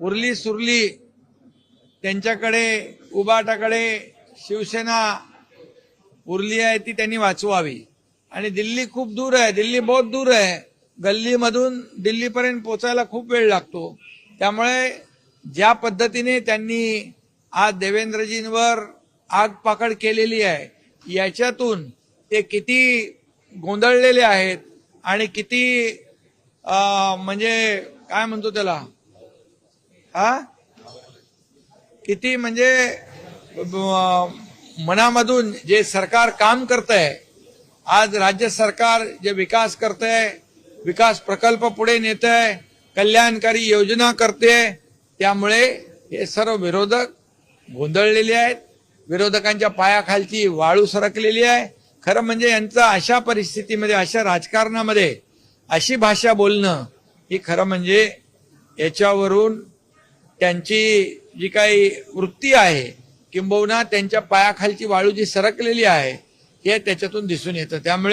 उरली सुरली त्यांच्याकडे उबाटाकडे शिवसेना उरली आहे ती त्यांनी वाचवावी. आणि दिल्ली खूप दूर आहे दिल्ली बहुत दूर आहे. गल्लीमधून दिल्लीपर्यंत पोचायला खूप वेळ लागतो. त्यामुळे ज्या पद्धतीने त्यांनी आज देवेंद्रजींवर आगपाकड केलेली आहे याच्यातून ते किती गोंधळलेले आहेत आणि किती म्हणजे काय म्हणतो त्याला? हा? किती म्हणजे मनामधून जे सरकार काम करत आहे आज राज्य सरकार जे विकास करतंय विकास प्रकल्प पुढे नेत आहे कल्याणकारी योजना करते त्यामुळे हे सर्व विरोधक गोंधळलेले आहेत. विरोधकांच्या पायाखालची वाळू सरकलेली आहे. खरं म्हणजे यांचं अशा परिस्थितीमध्ये अशा राजकारणामध्ये अशी भाषा बोलणं ही खरं म्हणजे याच्यावरून त्यांची जी काही वृत्ती आहे किंबहुना त्यांच्या पायाखालची वाळू जी सरकलेली आहे हे त्याच्यातून दिसून येतं. त्यामुळे